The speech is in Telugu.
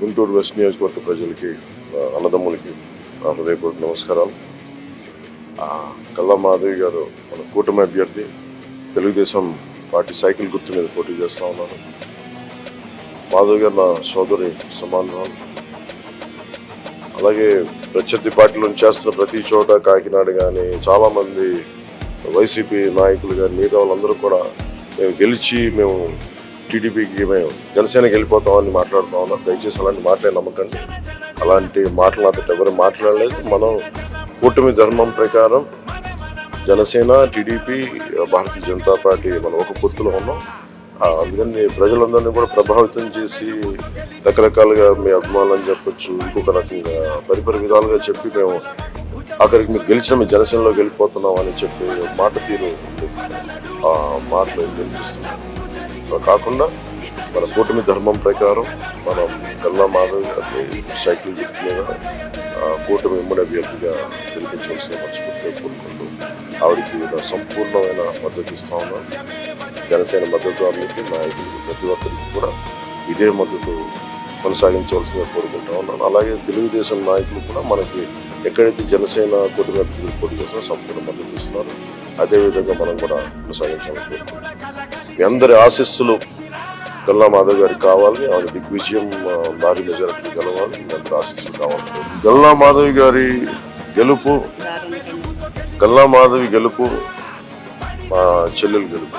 గుంటూరు వెస్ట్ నియోజకవర్గ ప్రజలకి అన్నదమ్ములకి నా హృదయపూర్వక నమస్కారాలు. కల్లా మాధవి గారు మన కూటమి అభ్యర్థి తెలుగుదేశం పార్టీ సైకిల్ గుర్తు మీద పోటీ చేస్తూ ఉన్నారు. మాధవి గారు నా సోదరి సమానం అలాగే ప్రత్యర్థి పార్టీలో చేస్తున్న ప్రతి చోట కాకినాడ కానీ చాలామంది వైసీపీ నాయకులు కానీ మిగతా వాళ్ళందరూ కూడా మేము గెలిచి మేము టీడీపీకి మేము జనసేనకి వెళ్ళిపోతామని మాట్లాడుతా ఉన్నాం దయచేసి అలాంటి మాటలే నమ్మకండి. అలాంటి మాటలు అతను ఎవరు మాట్లాడలేదు. మనం కూటమి ధర్మం ప్రకారం జనసేన టీడీపీ భారతీయ జనతా పార్టీ మనం ఒక పొత్తులో ఉన్నాం. అందుకని ప్రజలందరినీ కూడా ప్రభావితం చేసి రకరకాలుగా మీ అభిమానులు అని చెప్పొచ్చు ఇంకొక రకంగా పరిపరి విధాలుగా చెప్పి మేము ఆఖరికి మీరు గెలిచిన మీ జనసేనలో వెళ్ళిపోతున్నాం అని చెప్పి మాట తీరు మాటలు గెలిపిస్తున్నాం కాకుండా మన కూటమి ధర్మం ప్రకారం మనం కల్లా మాధవి సైకిల్ గుర్తు మీద కూటమి ఉమ్మడి అభ్యర్థిగా గెలిపించవలసిన మనస్ఫూర్తిగా కోరుకుంటూ ఆవిడకి నా సంపూర్ణమైన మద్దతు ఇస్తా ఉన్నాను. జనసేన మద్దతుదారులకి నాయకులకి ప్రతి ఒక్కరికి కూడా ఇదే మద్దతు కొనసాగించవలసిందిగా కోరుకుంటా ఉన్నాను. అలాగే తెలుగుదేశం నాయకులు కూడా మనకి ఎక్కడైతే జనసేన కూటమి అభ్యర్థులు పోటీ చేస్తారో సంపూర్ణ మద్దతు ఇస్తున్నారు అదేవిధంగా మనం కూడా కొనసాగించాలని కోరుకుంటున్నాం. మీ అందరి ఆశీస్సులు గల్లా మాధవ్ గారికి కావాలి ఆయన దిగ్విజయం ఆ, భారీ మెజారిటీ గెలవాలి మీ అందరి ఆశీస్సులు కావాలి. గల్లా మాధవి గారి గెలుపు గల్లా మాధవి గెలుపు మా చెల్లెలు గెలుపు.